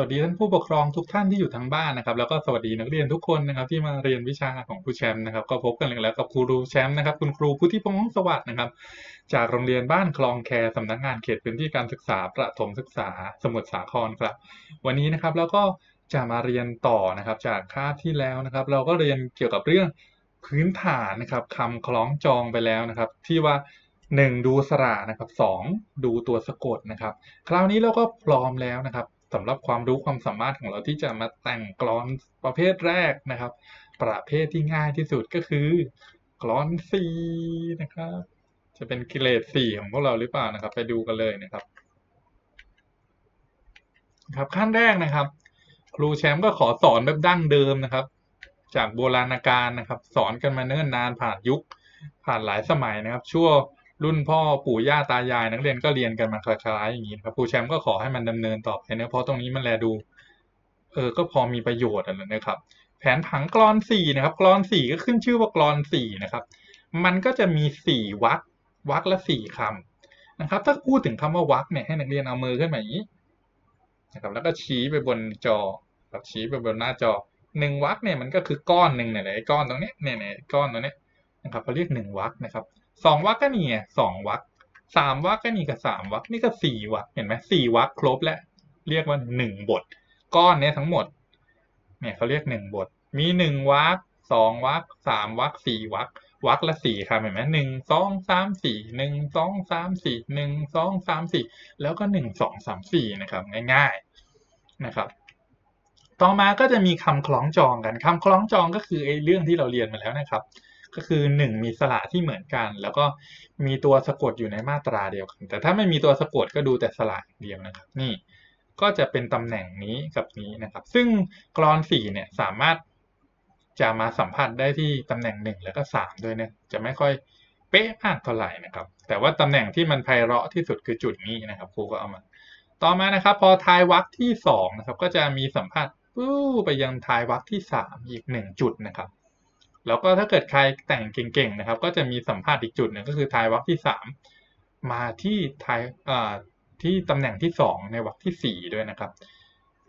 วัสดีท่านผู้ปกครองทุกท่านที่อยู่ทางบ้านนะครับ แล้วก็สวัสดีนักเรียนทุกคนนะครับ ที่มาเรียนวิชาของครูแชมป์นะครับ ก็พบกันอีกแล้วกับครูแชมป์นะครับ คุณครูพุทธิพงษ์สวัสดิ์นะครับ จากโรงเรียนบ้านคลองแคสำนักงานเขตพื้นที่การศึกษาประถมศึกษาสมุทรสาครครับ วันนี้นะครับแล้วก็จะมาเรียนต่อนะครับ จากคาบที่แล้วนะครับ เราก็เรียนเกี่ยวกับเรื่องพื้นฐานนะครับคำคล้องจองไปแล้วนะครับ ที่ว่า1ดูสระนะครับ2ดูตัวสะกดนะครับ คราวนี้เราก็พร้อมแล้วนะครับ สำหรับความรู้ความสามารถของเราที่จะมาแต่งกลอนประเภทแรกนะครับ ประเภทที่ง่ายที่สุดก็คือกลอนสีนะครับ จะเป็นกิเลสสี่ของพวกเราหรือเปล่านะครับ ไปดูกันเลยนะครับ ครับขั้นแรกนะครับ ครูแชมป์ก็ขอสอนแบบดั้งเดิมนะครับ จากโบราณกาลนะครับ สอนกันมาเนิ่นนานผ่านยุคผ่านหลายสมัยนะครับ ชั่ว รุ่นพ่อปู่ย่าตายาย นักเรียนก็เรียนกันมาคล้ายๆอย่างนี้ครับครูแชมป์ก็ขอให้มันดำเนินต่อไปนะเพราะตรงนี้มันแลดูเออก็พอมีประโยชน์อะไรนะครับแผนผังกรอนสี่นะครับกรอนสี่ก็ขึ้นชื่อว่ากรอนสี่นะครับ มันก็จะมีสี่วรรควรรคละสี่คำนะครับ ถ้าพูดถึงคำว่าวรรคเนี่ยให้นักเรียนเอามือขึ้นมาอย่างนี้นะครับแล้วก็ชี้ไปบนจอแบบชี้ไปบนหน้าจอหนึ่งวรรคเนี่ยมันก็คือก้อนหนึ่งเนี่ยไอ้ก้อนตรงนี้เนี่ยเนี่ยก้อนตรงนี้นะครับเขาเรียกหนึ่งวรรคนะครับ สองวรรคก็นี่สองวรรคสามวรรคก็นี่ก็สามวรรคนี่ก็สี่วรรคเห็นไหมสี่วรรครบแล้วเรียกว่าหนึ่งบท ก้อนเนี้ยทั้งหมดเนี่ยเขาเรียกหนึ่งบท มีหนึ่งวรรคสองวรรคสามวรรคสี่วรรควรรคละสี่คำเห็นไหมหนึ่งสองสามสี่หนึ่งสองสามสี่หนึ่งสองสามสี่แล้วก็หนึ่งสองสามสี่นะครับ ง่าย ๆนะครับ ต่อมาก็จะมีคำคล้องจองกันคำคล้องจองก็คือไอ้เรื่องที่เราเรียนมาแล้วนะครับ ก็คือหนึ่งมีสระที่เหมือนกัน แล้วก็มีตัวสะกดอยู่ในมาตราเดียวกัน แต่ถ้าไม่มีตัวสะกดก็ดูแต่สระอย่างเดียวนะครับ นี่ก็จะเป็นตำแหน่งนี้กับนี้นะครับ ซึ่งกรอนสี่เนี่ยสามารถจะมาสัมผัสได้ที่ตำแหน่งหนึ่งแล้วก็สามด้วยเนะจะไม่ค่อยเป๊ะมากเท่าไหร่นะครับ แต่ว่าตำแหน่งที่มันไพเราะที่สุดคือจุดนี้นะครับครูก็เอามาต่อมานะครับ พอทายวรรคที่สองนะครับก็จะมีสัมผัสปู้ไปยังทายวรรคที่สามอีกหนึ่งจุดนะครับ แล้วก็ถ้าเกิดใครแต่งเก่งๆนะครับ ก็จะมีสัมภาษณ์อีกจุดหนึ่งก็คือทายวรรคที่สามมาที่ทายที่ตำแหน่งที่สองในวรรคที่สี่ด้วยนะครับ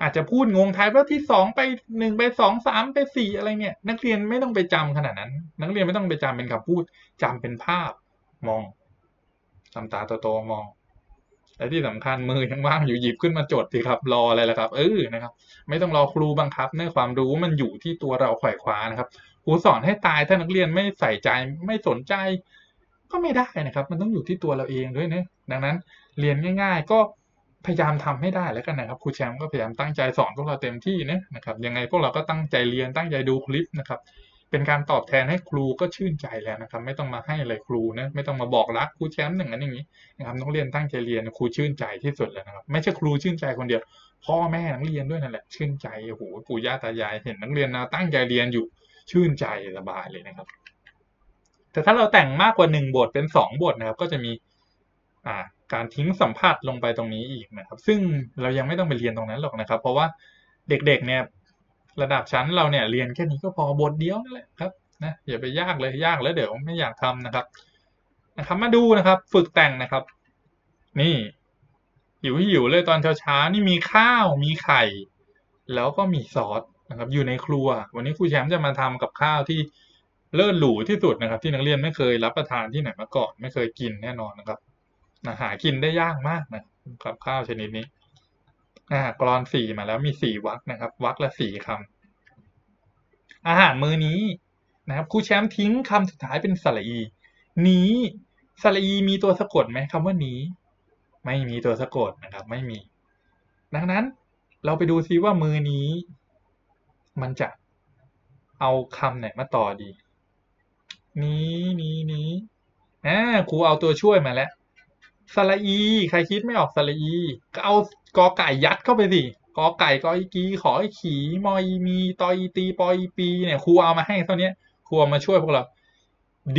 อาจจะพูดงงทายวรรคที่สองไปหนึ่งไปสองสามไปสี่อะไรเนี่ยนักเรียนไม่ต้องไปจำขนาดนั้น นักเรียนไม่ต้องไปจำเป็นคำพูดจำเป็นภาพมองทำตาโตๆมอง และที่สำคัญมือยังว่างอยู่หยิบขึ้นมาจดสิครับ รออะไรล่ะครับเออนะครับ ไม่ต้องรอครูบังคับเนื่อความรู้มันอยู่ที่ตัวเราไขว่คว้านะครับครูสอนให้ตายถ้านักเรียนไม่ใส่ใจไม่สนใจ ก็ไม่ได้นะครับ มันต้องอยู่ที่ตัวเราเองด้วยเนะดังนั้นเรียนง่าย ๆ ก็พยายามทำให้ได้แล้วกันนะครับครูแชมป์ก็พยายามตั้งใจสอนพวกเราเต็มที่นะนะครับยังไงพวกเราก็ตั้งใจเรียนตั้งใจดูคลิปนะครับ เป็นการตอบแทนให้ครูก็ชื่นใจแล้วนะครับ ไม่ต้องมาให้อะไรครูนะไม่ต้องมาบอกรักครูแชมป์อย่งนั้นอย่างนี้นะครับนักเรียนตั้งใจเรียนครูชื่นใจที่สุดแล้วนะครับ ไม่ใช่ครูชื่นใจคนเดียว พ่อแม่นักเรียนด้วยนั่นแหละชื่นใจโอ้โหปู่ย่าตายายเห็นนักเรียนนะตั้งใจเรียนอยู่ชื่นใจสบายเลยนะครับ แต่ถ้าเราแต่งมากกว่าหนึ่งบทเป็นสองบทนะครับ ก็จะมีอ่าการทิ้งสัมภาษณ์ลงไปตรงนี้อีกนะครับ ซึ่งเรายังไม่ต้องไปเรียนตรงนั้นหรอกนะครับ เพราะว่าเด็กๆเนี่ย ระดับชั้นเราเนี่ยเรียนแค่นี้ก็พอบทเดียวนั่นแหละครับนะอย่าไปยากเลยยากแล้วเดี๋ยวไม่อยากทำนะครับนะครับ มาดูนะครับ ฝึกแต่งนะครับ นี่หิวหิวเลยตอนเช้าๆนี่มีข้าวมีไข่ แล้วก็มีซอสนะครับ อยู่ในครัว วันนี้ครูแชมป์จะมาทำกับข้าวที่เลิศหรูที่สุดนะครับ ที่นักเรียนไม่เคยรับประทานที่ไหนมาก่อน ไม่เคยกินแน่นอนนะครับนะหากินได้ยากมากนะกับข้าวชนิดนี้ อ่ากรอนสี่มาแล้วมีสี่วรรคนะครับวรรคละสี่คำอาหารมื้อนี้นะครับครูแชมป์ทิ้งคำสุดท้ายเป็นสระอี นี้สระอีมีตัวสะกดไหมคำว่านี้ ไม่มีตัวสะกดนะครับ ไม่มี ดังนั้นเราไปดูซิว่ามือนี้ มันจะเอาคำไหนมาต่อดี นี้นี้นี้อ่าครูเอาตัวช่วยมาแล้ว สระอี ใครคิดไม่ออกสระอี ก็เอากอไก่ยัดเข้าไปสิกอไก่กออีกี ขออ้ขีมออีมีตออีตีปออีปี เนี่ยครูเอามาให้เท่านี้ครูามาช่วยพวกเรา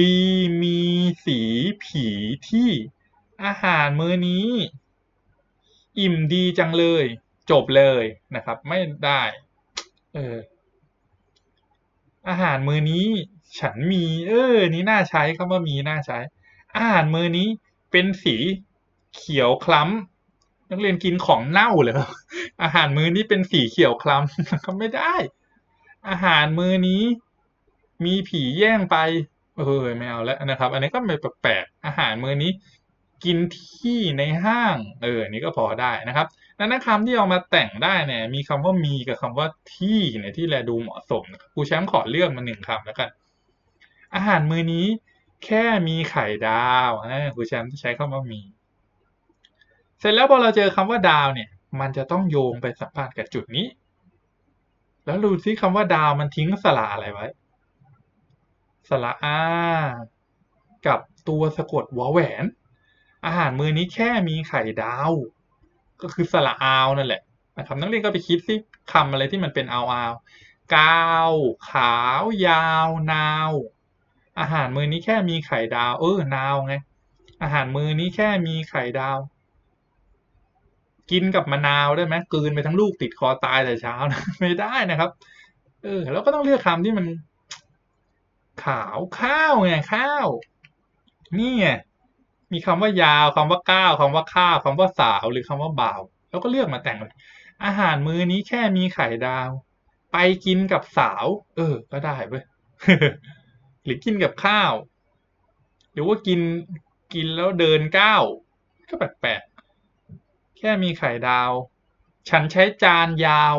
ดีมีสีผีที่อาหารมื้อนี้ อิ่มดีจังเลย จบเลยนะครับ ไม่ได้ เออ อาหารมื้อนี้ ฉันมี เออ นี่น่าใช้คำว่ามีน่าใช้ อาหารมื้อนี้ เป็นสีเขียวคล้ำนักเรียนกินของเน่าเลยครับอาหารมื้อนี้เป็นสีเขียวคล้ำก็ไม่ได้ อาหารมื้อนี้ มีผีแย่งไป เออไม่เอาแล้วนะครับ อันนี้ก็ไม่แปลกๆอาหารมื้อนี้กินที่ในห้าง เออนี่ก็พอได้นะครับนั้นคำที่เอามาแต่งได้เนี่ย มีคำว่ามีกับคำว่าที่เนี่ยที่แลดูเหมาะสมครูแชมป์ขอเลือกมาหนึ่งคำแล้วกัน อาหารมื้อนี้ แค่มีไข่ดาวอ่าครูแชมป์จะใช้คำว่ามี เสร็จแล้วพอเราเจอคำว่าดาวเนี่ย มันจะต้องโยงไปสัมพันธ์กับจุดนี้ แล้วดูซิคำว่าดาวมันทิ้งสระอะไรไว้ สระอากับตัวสะกดวอแหวน อาหารมื้อนี้แค่มีไข่ดาว ก็คือสระอาวนั่นแหละนะครับนักเรียนก็ไปคิดสิคำอะไรที่มันเป็นอาวอาวกาว ขาว ยาว นาว อาหารมื้อนี้แค่มีไข่ดาว เออนาวไง อาหารมื้อนี้แค่มีไข่ดาว กินกับมะนาวได้ไหมกลืนไปทั้งลูกติดคอตายแต่เช้านะไม่ได้นะครับ เออ แล้วก็ต้องเลือกคำที่มัน ขาวข้าวไงข้าว นี่ไงมีคำว่ายาวคำว่าก้าวคำว่าข้าวคำว่าสาวหรือคำว่าบ่าว แล้วก็เลือกมาแต่งเลยอาหารมื้อนี้แค่มีไข่ดาว ไปกินกับสาว เออ ก็ได้เว้ย รือกินกับข้าว หรือว่ากินกินแล้วเดินก้าวก็แปลกๆแค่มีไข่ดาว ฉันใช้จานยาว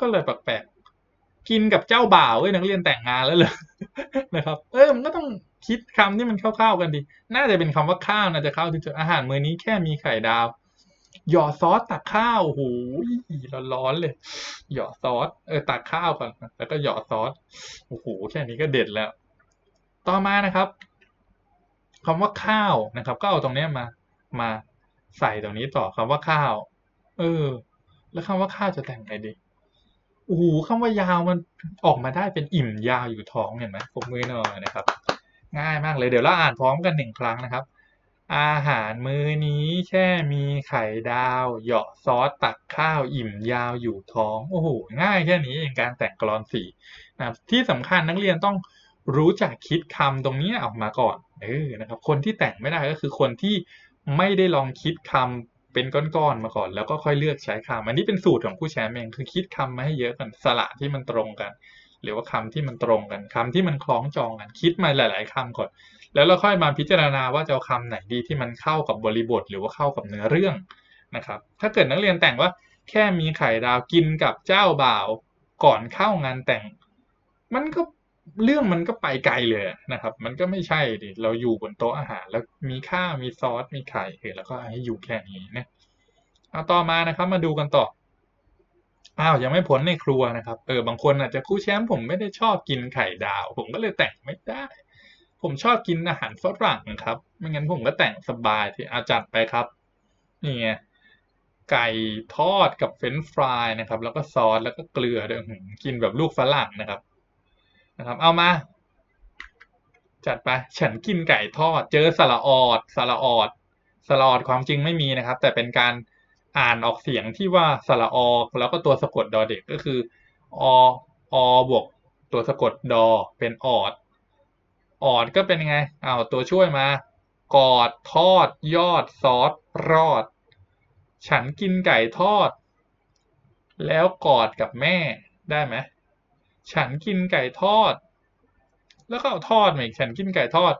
ก็เลยแปลกๆกินกับเจ้าบ่าวเว้ยนักเรียนแต่งงานแล้วเลยนะครับ เออมันก็ต้องคิดคำที่มันเข้าๆกันดี น่าจะเป็นคำว่าข้าวน่าจะเข้าที่จุดอาหารมื้อนี้แค่มีไข่ดาว หยอดซอสตักข้าวโอ้โหร้อนๆเลย หยอดซอส เออตักข้าวก่อน แล้วก็หยอดซอส โอ้โห แค่นี้ก็เด็ดแล้ว ต่อมานะครับคำว่าข้าวนะครับ ก็เอาตรงนี้มามาใส่ตรงนี้ต่อคำว่าข้าว เออ แล้วคำว่าข้าวจะแต่งไงดีโอ้โหคำว่ายาวมันออกมาได้เป็นอิ่มยาวอยู่ท้องเห็นไหมผมมือหน่อยนะครับ ง่ายมากเลยเดี๋ยวเราอ่านพร้อมกันหนึ่งครั้งนะครับ อาหารมื้อนี้แค่มีไข่ดาว เหยาะซอสตักข้าวอิ่มยาวอยู่ท้อง โอ้โหง่ายแค่นี้เองการแต่งกลอนสี่นะครับที่สำคัญนักเรียนต้อง รู้จักคิดคำตรงนี้ออกมาก่อนเออนะครับ คนที่แต่งไม่ได้ก็คือคนที่ไม่ได้ลองคิดคำเป็นก้อนๆมาก่อน แล้วก็ค่อยเลือกใช้คำอันนี้เป็นสูตรของผู้แชมป์เองคือคิดคำมาให้เยอะกันสระที่มันตรงกัน หรือว่าคำที่มันตรงกันคำที่มันคล้องจองกันคิดมาหลาย ๆคำก่อน แล้วเราค่อยมาพิจารณาว่าจะเอาคำไหนดีที่มันเข้ากับบริบท หรือว่าเข้ากับเนื้อเรื่องนะครับ ถ้าเกิดนักเรียนแต่งว่าแค่มีไข่ดาวกินกับเจ้าบ่าวก่อนเข้างานแต่ง มันก็ เรื่องมันก็ไปไกลเลยนะครับ มันก็ไม่ใช่ดิเราอยู่บนโต๊ะอาหาร แล้วมีข้าวมีซอสมีไข่เออแล้วก็ให้อยู่แค่นี้นะเอาต่อมานะครับ มาดูกันต่ออ้าวยังไม่พ้นในครัวนะครับเออบางคนอาจจะคู่แชมป์ผมไม่ได้ชอบกินไข่ดาว ผมก็เลยแต่งไม่ได้ ผมชอบกินอาหารฝรั่งครับไม่งั้นผมก็แต่งสบายที่อาจัดไปครับนี่ไงไก่ทอดกับเฟรนฟรายนะครับ แล้วก็ซอสแล้วก็เกลือด้วยกินแบบลูกฝรั่งนะครับ นะครับ เอามา จัดไป ฉันกินไก่ทอด เจอสระออดสระออดสระออดความจริงไม่มีนะครับ แต่เป็นการอ่านออกเสียงที่ว่าสระอแล้วก็ตัวสะกดดอเด็กก็คือออบวกตัวสะกดดอเป็นออดออดก็เป็นยังไงเอาตัวช่วยมากอดทอด ยอดซอสรอด ฉันกินไก่ทอด แล้วกอดกับแม่ได้ไหม ฉันกินไก่ทอด แล้วก็เอาทอดมาอีกฉันกินไก่ทอด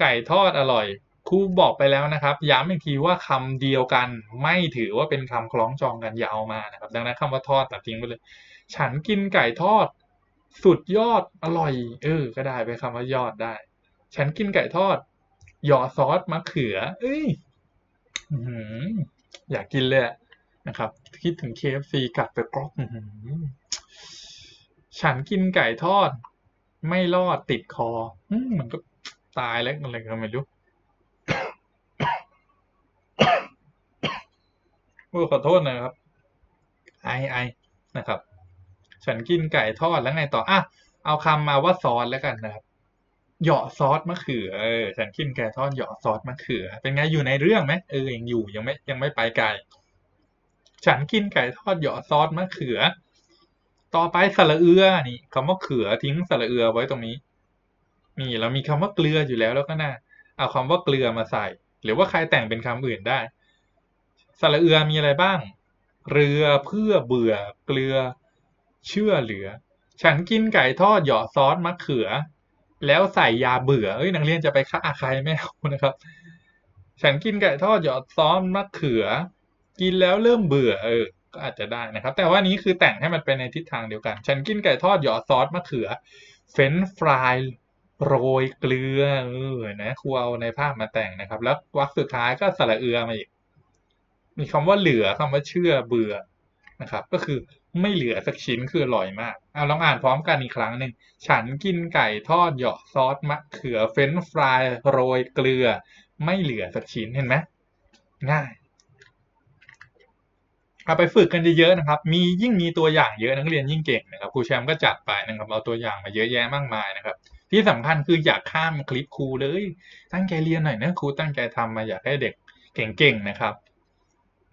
ไก่ทอดอร่อยครูบอกไปแล้วนะครับ ย้ำอีกทีว่าคำเดียวกันไม่ถือว่าเป็นคำคล้องจองกันอย่าเอามานะครับ ดังนั้นคำว่าทอดตัดทิ้งไปเลย ฉันกินไก่ทอด สุดยอดอร่อย เออ ก็ได้ไปคำว่ายอดได้ ฉันกินไก่ทอด หยอซอสมะเขือ เอ้ยอยากกินเลยนะครับ คิดถึง KFC กัดไปกรอก ฉันกินไก่ทอดไม่รอดติดคอ อืมันก็ตายแล้วอะไรก็ไม่รู้โอ้ขอโทษนะครับ ไอไอนะครับ ฉันกินไก่ทอดแล้วไงต่ออะเอาคำมาว่าซอสแล้วกันนะครับเหยาะซอสมะเขือเออฉันกินไก่ทอดเหยาะซอสมะเขือ เป็นไงอยู่ในเรื่องไหมเออยังอยู่ยังไม่ยังไม่ไปไกล ฉันกินไก่ทอดเหยาะซอสมะเขือ ต่อไปสระเอือนี่คำว่าเขือทิ้งสระเอือไว้ตรงนี้นี่เรามีคำว่าเกลืออยู่แล้วแล้วก็น่าเอาคำว่าเกลือมาใส่ หรือว่าใครแต่งเป็นคำอื่นได้ สระเอือมีอะไรบ้าง เรือเพื่อเบื่อ เกลือ เชื่อเหลือ ฉันกินไก่ทอดเหยาะซอสมะเขือ แล้วใส่ยาเบื่อเอ้ยนักเรียนจะไปฆ่าใครไม่เอานะครับ ฉันกินไก่ทอดเหยาะซอสมะเขือ กินแล้วเริ่มเบื่อเออ ก็อาจจะได้นะครับ แต่ว่านี้คือแต่งให้มันเป็นในทิศทางเดียวกัน ฉันกินไก่ทอดหยาะซอสมะเขือ เฟรนฟรายโรยเกลือเออนะครูเอาในภาพมาแต่งนะครับ แล้ววรรคสุดท้ายก็สระเอือมาอีก มีคำว่าเหลือคำว่าเชื่อเบื่อนะครับ ก็คือไม่เหลือสักชิ้นคืออร่อยมากเอาลองอ่านพร้อมกันอีกครั้งหนึ่ง ฉันกินไก่ทอดเหยาะซอสมะเขือเฟรนฟรายโรยเกลือ ไม่เหลือสักชิ้นเห็นไหมง่าย เอาไปฝึกกันเยอะๆนะครับ มียิ่งมีตัวอย่างเยอะนักเรียนยิ่งเก่งนะครับครูแชมป์ก็จัดไปนะครับเอาตัวอย่างมาเยอะแยะมากมายนะครับ ที่สำคัญคืออย่าข้ามคลิปครูเลย ตั้งใจเรียนหน่อยนะครูตั้งใจทำมาอยากให้เด็กเก่งๆนะครับ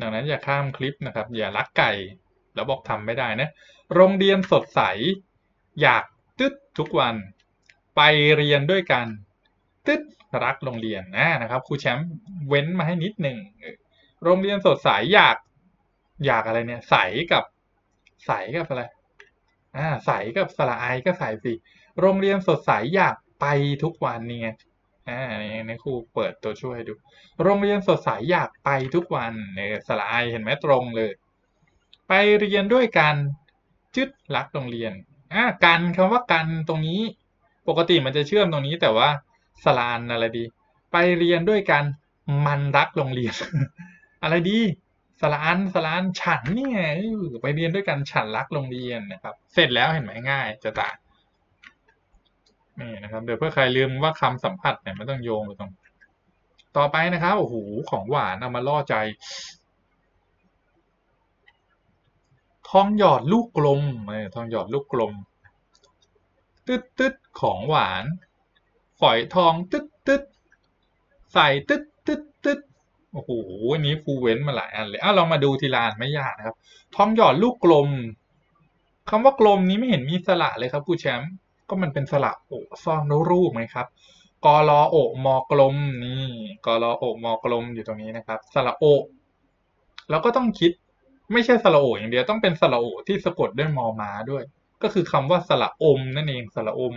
ดังนั้นอย่าข้ามคลิปนะครับ อย่าลักไก่แล้วบอกทำไม่ได้นะโรงเรียนสดใส อยากตึ๊ดทุกวัน ไปเรียนด้วยกันตึ๊ดรักโรงเรียนนะนะครับครูแชมป์เว้นมาให้นิดหนึ่งโรงเรียนสดใสอยาก อยากอะไรเนี่ย ใสกับใสกับอะไรอ่าใสกับสระไอก็ใสสิ โรงเรียนสดใสอยากไปทุกวันเนี่ไงอ่านี่ในครูเปิดตัวช่วยให้ดู โรงเรียนสดใสอยากไปทุกวันเนี่ยสระไอเห็นไหมตรงเลย ไปเรียนด้วยกันจึดรักโรงเรียนอ่ากันคำว่ากันตรงนี้ ปกติมันจะเชื่อมตรงนี้แต่ว่าสลานอะไรดี ไปเรียนด้วยกันมันรักโรงเรียน อะไรดี สลานสลานฉันนี่ไงไปเรียนด้วยกันฉันรักโรงเรียนนะครับ เสร็จแล้วเห็นไหมง่ายจะตานี่นะครับเดี๋ยวเพื่อใครลืมว่าคำสัมผัสเนี่ยไม่ต้องโยงไปตรง ต่อไปนะครับโอ้โหของหวานเอามาล่อใจ ทองหยอดลูกกลมเออทองหยอดลูกกลม ตึ๊ดตึ๊ดของหวาน ฝอยทองตึ๊ดตึ๊ดใส่ตึ๊ดตึ๊ดตึ๊ด โอ้โหอันนี้ครูเว้นมาหลายอันเลยอ้าวเรามาดูทีละอันไม่ยากนะครับ ทองหยอดลูกกลมคำว่ากลมนี้ไม่เห็นมีสระเลยครับครูแชมป์ก็มันเป็นสระโอซ่อนรูปไหมครับกรอโอมอกลมนี่กรอโอมอกลมอยู่ตรงนี้นะครับสระโอแล้วก็ต้องคิดไม่ใช่สระโออย่างเดียวต้องเป็นสระโอที่สะกดด้วยมอมาด้วย ก็คือคำว่าสระอมนั่นเองสระอม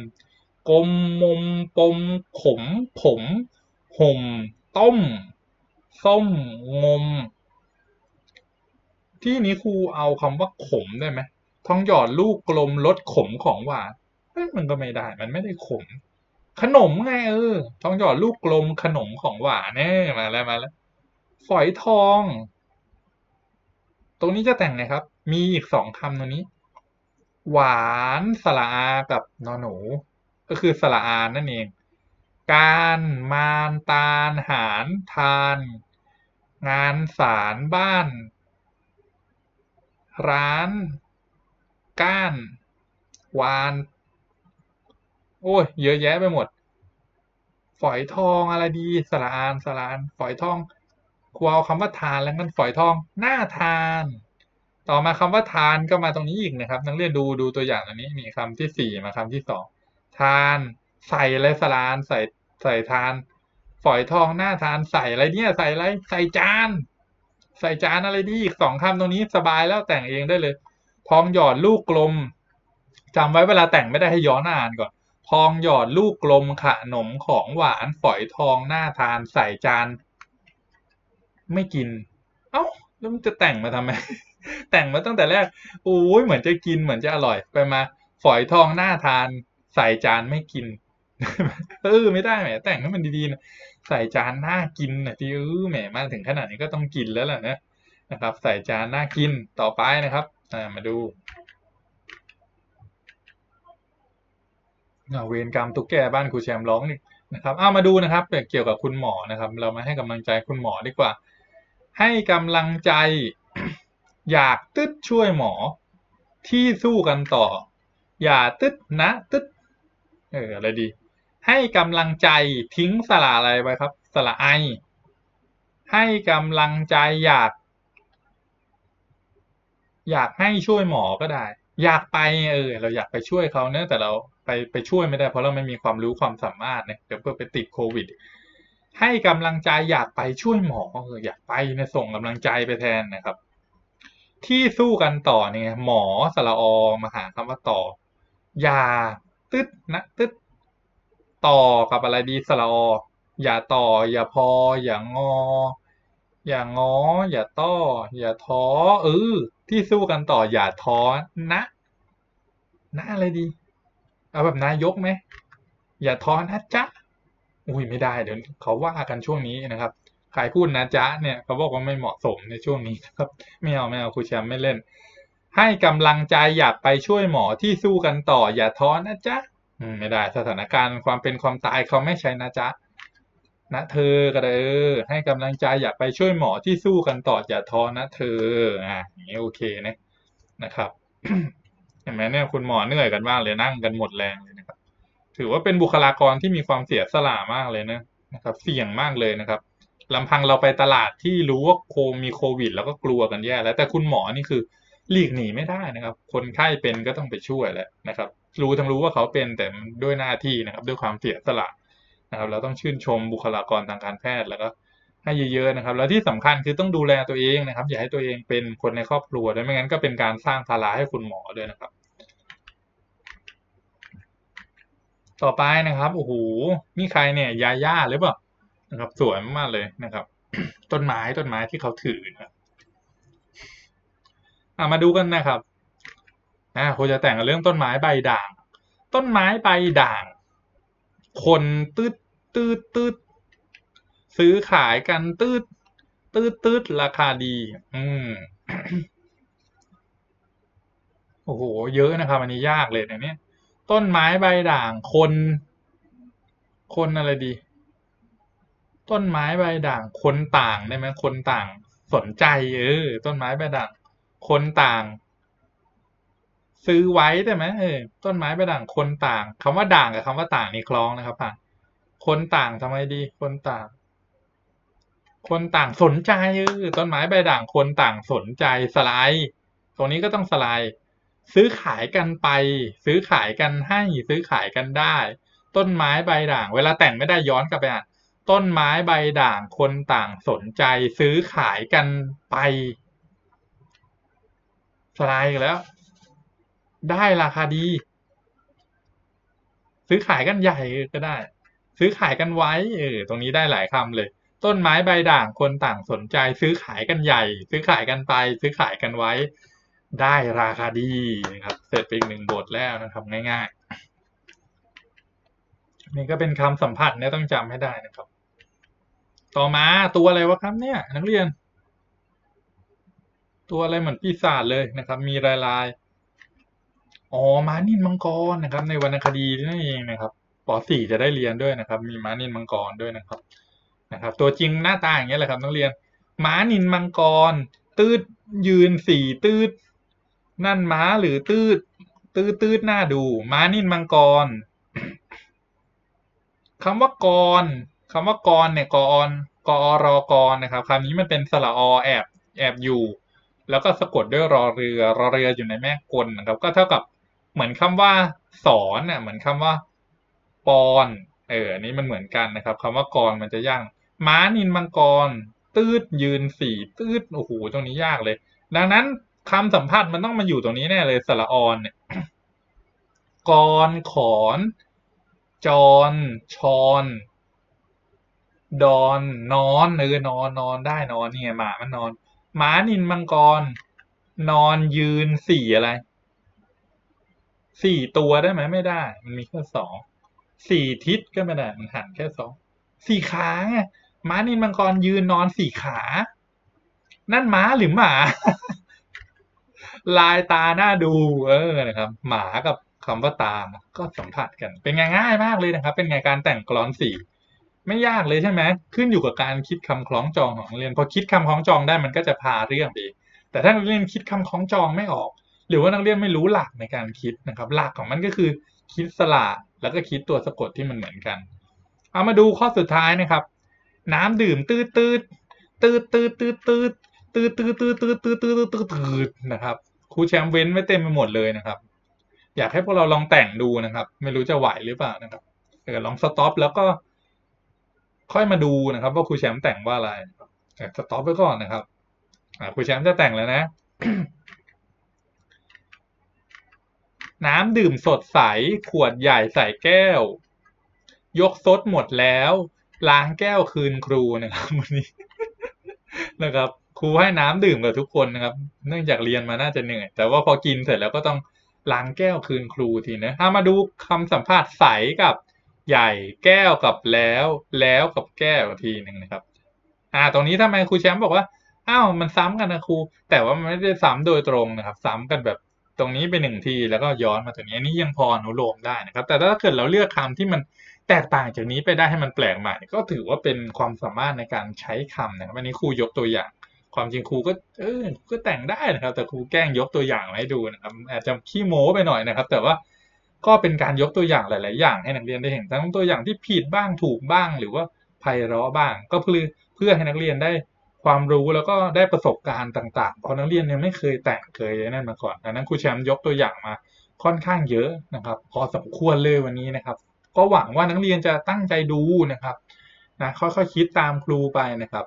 กลมมมปมขม ผมห่มต้ม ส้มงม ที่นี้ครูเอาคำว่าขมได้ไหมทองหยอดลูกกลมรสขมของหวานเอ้ยมันก็ไม่ได้ มันไม่ได้ขม ขนมไงเออทองหยอดลูกกลมขนมของหวานแน่มาแล้วมาแล้วฝอยทอง ตรงนี้จะแต่งไงครับ มีอีกสองคำตรงนี้ หวานสระอากับนอหนู ก็คือสระอานั่นเอง การมานตาลหารทาน งานสารบ้านร้านก้าน วาน โอ้ย เยอะแยะไปหมด ฝอยทองอะไรดีสารานสราน ฝอยทองครูเอาคำว่าทานแล้วกันฝอยทองหน่าทาน ต่อมาคำว่าทานก็มาตรงนี้อีกนะครับ นักเรียนดูดูตัวอย่างอันนี้มีคำที่สี่มาคำที่สองทาน ใส่อะไรสลานใส่ใส่ทาน ฝอยทองหน้าทานใส่อะไรเนี่ยใส่อะไรใส่จาน ใส่จานอะไรดีอีกสองคำตรงนี้สบายแล้วแต่งเองได้เลย ทองหยอดลูกกลมจำไว้เวลาแต่งไม่ได้ให้ย้อนอ่านก่อน ทองหยอดลูกกลมขนมของหวานฝอยทองหน้าทานใส่จาน ไม่กิน เอ้าแล้วมันจะแต่งมาทำไม แต่งมาตั้งแต่แรกโอ้ยเหมือนจะกินเหมือนจะอร่อยไปมาฝอยทองหน้าทาน ใส่จานไม่กิน เออไม่ได้แหมแต่งให้มันดีๆนะ ใส่จานน่ากินนะที่เออแหมมาถึงขนาดนี้ก็ต้องกินแล้วล่ะนะนะครับ ใส่จานน่ากินต่อไปนะครับอ่ามาดูเวรกรรมตุ๊กแกบ้านครูแชมป์ร้องนี่นะครับเอามาดูนะครับเกี่ยวกับคุณหมอนะครับ เรามาให้กำลังใจคุณหมอดีกว่า ให้กำลังใจอยากตึ๊ดช่วยหมอที่สู้กันต่อ อย่าตึ๊ดนะตึ๊ดเอออะไรดี ให้กำลังใจทิ้งสระอะไรไปครับ สระไอ ให้กำลังใจอยาก อยากให้ช่วยหมอก็ได้ อยากไปเออเราอยากไปช่วยเขาเนะแต่เราไปไปช่วยไม่ได้เพราะเราไม่มีความรู้ความสามารถเนี่ยเดี๋ยวเพื่อไปติดโควิด ให้กำลังใจอยากไปช่วยหมอเอออยากไปเนี่ยส่งกำลังใจไปแทนนะครับ ที่สู้กันต่อเนี่ยหมอสระอมาหาคำว่าต่ออย่าตึ๊ดนะตึ๊ด ต่อกับอะไรดีสระออย่าต่อ อย่าพอ อย่างงอ อย่างงอ อย่าต้อ อย่าท้อเออที่สู้กันต่ออย่าท้อนะนะอะไรดี เอาแบบนายกไหมอย่าท้อนะจ๊ะอุ้ยไม่ได้เดี๋ยวเขาว่ากันช่วงนี้นะครับใครพูดนะจ๊ะเนี่ยเขาบอกว่าไม่เหมาะสมในช่วงนี้ครับ ไม่เอาไม่เอาครูแชมป์ไม่เล่น ให้กำลังใจอยากไปช่วยหมอที่สู้กันต่อ อย่าท้อนะจ๊ะ ไม่ได้สถานการณ์ความเป็นความตายเขาไม่ใช่นะจ๊ะนะเธอก็เออให้กำลังใจอยากไปช่วยหมอที่สู้กันต่ออย่าท้อนะเธออะอย่างนี้โอเคนะนะครับเห็นไหมเนี่ยคุณหมอเหนื่อยกันมากเลยนั่งกันหมดแรงเลยนะครับ ถือว่าเป็นบุคลากรที่มีความเสียสละมากเลยนะนะครับ เสี่ยงมากเลยนะครับลำพังเราไปตลาดที่รู้ว่าโคมีโควิด แล้วก็กลัวกันแย่แล้วแต่คุณหมอนี่คือหลีกหนีไม่ได้นะครับ คนไข้เป็นก็ต้องไปช่วยแหละนะครับ รู้ทั้งรู้ว่าเขาเป็นแต่ด้วยหน้าที่นะครับ ด้วยความเสียสละนะครับ เราต้องชื่นชมบุคลากรทางการแพทย์แล้วก็ให้เยอะๆนะครับ แล้วที่สำคัญคือต้องดูแลตัวเองนะครับ อย่าให้ตัวเองเป็นคนในครอบครัวด้วยไม่งั้นก็เป็นการสร้างภาระให้คุณหมอด้วยนะครับ ต่อไปนะครับโอ้โหนี่ใครเนี่ยยาย่าหรือเปล่านะครับ สวยมากเลยนะครับ ต้นไม้ต้นไม้ที่เขาถือนะครับอะมาดูกันนะครับ อ่าครูจะแต่งกับเรื่องต้นไม้ใบด่าง ต้นไม้ใบด่าง คนตืดตืดตืดซื้อขายกันตืดตืดตืดราคาดี อืมโอ้โห เยอะนะครับ อันนี้ยากเลยเนี่ย ต้นไม้ใบด่าง คน คนอะไรดี ต้นไม้ใบด่าง คนต่างได้ไหมคนต่าง สนใจ เออ ต้นไม้ใบด่าง คนต่าง ซื้อไว้ได้ไหมเออต้นไม้ใบด่างคนต่างคำว่าด่างกับคำว่าต่างนี่คล้องนะครับผ่านคนต่างทำไมดี คนต่าง คนต่างสนใจเออต้นไม้ใบด่างคนต่างสนใจสลด์ตรงนี้ก็ต้องสลด์ซื้อขายกันไป ซื้อขายกันให้ซื้อขายกันได้ ต้นไม้ใบด่าง เวลาแต่งไม่ได้ย้อนกลับไปอะต้นไม้ใบด่างคนต่างสนใจ ซื้อขายกันไปสลด์แล้ว ได้ราคาดี ซื้อขายกันใหญ่ก็ได้ ซื้อขายกันไว้เออตรงนี้ได้หลายคำเลย ต้นไม้ใบด่างคนต่างสนใจ ซื้อขายกันใหญ่ ซื้อขายกันไป ซื้อขายกันไว้ ได้ราคาดีนะครับ เสร็จไปอีกหนึ่งบทแล้วนะครับ ง่าย ๆ นี่ก็เป็นคำสัมผัสเนี่ยต้องจำให้ได้นะครับ ต่อมาตัวอะไรวะครับเนี่ย นักเรียน ตัวอะไรเหมือนปีศาจเลยนะครับ มีลายลาย อ๋อม้านินมังกรนะครับ ในวรรณคดีนั่นเองนะครับป .4 จะได้เรียนด้วยนะครับ มีม้านินมังกรด้วยนะครับนะครับ ตัวจริงหน้าตาอย่างเงี้ยแหละครับนักเรียนม้านินมังกร ตืดยืนสี่ตืดนั่นม้าหรือตืดตืดตืดหน้าดู ม้านินมังกรคำว่ากรคำว่ากรเนี่ยกรกอรอกรนะครับคำนี้มันเป็นสระอแอบแอบอยู่ แล้วก็สะกดด้วยรอเรือรอเรืออยู่ในแม่กลนะครับ ก็เท่ากับ เหมือนคำว่าสอนเนี่ยเหมือนคำว่าปอนเอออันนี้มันเหมือนกันนะครับคำว่ากรมันจะย่างม้านินมังกร ตืดยืนสี่ตืดโอ้โหตรงนี้ยากเลย ดังนั้นคำสัมผัสมันต้องมาอยู่ตรงนี้แน่เลยสระออนเนี่ยกรขอนจรชอนดอนนอนเออนอนนอนได้นอนเนี่ยหมามันนอนม้านินมังกร นอนยืนสี่อะไร สี่ตัวได้ไหมไม่ได้ มันมีแค่สองสี่ทิศก็ไม่ได้ มันหันแค่สองสี่ขาไงม้านินมังกรยืนนอนสี่ขา นั่นม้าหรือหมา ลายตาหน้าดู เออนะครับ หมากับคำว่าตาก็สัมผัสกัน เป็นไงง่ายมากเลยนะครับ เป็นไงการแต่งกลอนสี่ไม่ยากเลยใช่ไหมขึ้นอยู่กับการคิดคำคล้องจองของเรียนพอคิดคำคล้องจองได้มันก็จะพาเรื่องไปแต่ถ้าเรียนคิดคำคล้องจองไม่ออก หรือว่านักเรียนไม่รู้หลักในการคิดนะครับ หลักของมันก็คือคิดสระแล้วก็คิดตัวสะกดที่มันเหมือนกัน เอามาดูข้อสุดท้ายนะครับ น้ำดื่มตืดตืดตืดตืดตืดตืดตืดตืดตืดตืดตืดตืดตืดตืดตืดนะครับครูแชมป์เว้นไว้เต็มไปหมดเลยนะครับ อยากให้พวกเราลองแต่งดูนะครับ ไม่รู้จะไหวหรือเปล่านะครับเออลองสต็อปแล้วก็ ค่อยมาดูนะครับว่าครูแชมป์แต่งว่าอะไรแต่สต็อปไว้ก่อนนะครับครูแชมป์จะแต่งแล้วนะ น้ำดื่มสดใส ขวดใหญ่ใส่แก้ว ยกซดหมดแล้ว ล้างแก้วคืนครูนะครับวันนี้นะครับ ครูให้น้ำดื่มกับทุกคนนะครับ เนื่องจากเรียนมาน่าจะเหนื่อย แต่ว่าพอกินเสร็จแล้วก็ต้องล้างแก้วคืนครูทีนะถ้ามาดูคำสัมภาษณ์ใสกับใหญ่แก้วกับแล้ว แล้วกับแก้วทีหนึ่งนะครับ อ่า ตรงนี้ทำไมครูแชมป์บอกว่าอ้าวมันซ้ำกันนะครู แต่ว่ามันไม่ได้ซ้ำโดยตรงนะครับ ซ้ำกันแบบ ตรงนี้ไปหนึ่งทีแล้วก็ย้อนมาตรงนี้อันนี้ยังพออนุโลมได้นะครับ แต่ถ้าเกิดเราเลือกคำที่มันแตกต่างจากนี้ไปได้ให้มันแปลกใหม่ ก็ถือว่าเป็นความสามารถในการใช้คำนะครับอันนี้ครูยกตัวอย่าง ความจริงครูก็เออก็แต่งได้นะครับ แต่ครูแกล้งยกตัวอย่างมาให้ดูนะครับอาจจะขี้โม้ไปหน่อยนะครับ แต่ว่าก็เป็นการยกตัวอย่างหลาย ๆ อย่างให้นักเรียนได้เห็นทั้งตัวอย่างที่ผิดบ้างถูกบ้างหรือว่าไพเราะบ้าง ก็เพื่อเพื่อให้นักเรียนได้ ความรู้แล้วก็ได้ประสบการณ์ต่างๆ เพราะนักเรียนยังไม่เคยแต่งเคยนั่นมาก่อนดังนั้นครูแชมป์ยกตัวอย่างมาค่อนข้างเยอะนะครับ พอสมควรเลยวันนี้นะครับ ก็หวังว่านักเรียนจะตั้งใจดูนะครับนะค่อยๆคคิดตามครูไปนะครับ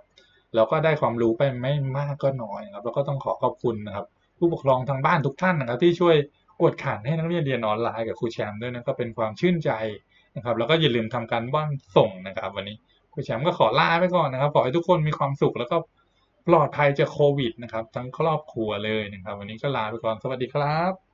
แล้วก็ได้ความรู้ไปไม่มากก็น้อยครับแล้วก็ต้องขอขอบคุณนะครับ ผู้ปกครองทางบ้านทุกท่านนะครับ ที่ช่วยกดขันให้นักเรียนเรียนออนไลน์กับครูแชมป์ด้วยนะก็เป็นความชื่นใจนะครับ แล้วก็อย่าลืมทำการบ้านส่งนะครับ วันนี้ คุณแชมป์ก็ขอลาไปก่อนนะครับ ขอให้ทุกคนมีความสุขแล้วก็ปลอดภัยจากโควิดนะครับ ทั้งครอบครัวเลยนะครับ วันนี้ก็ลาไปก่อน สวัสดีครับ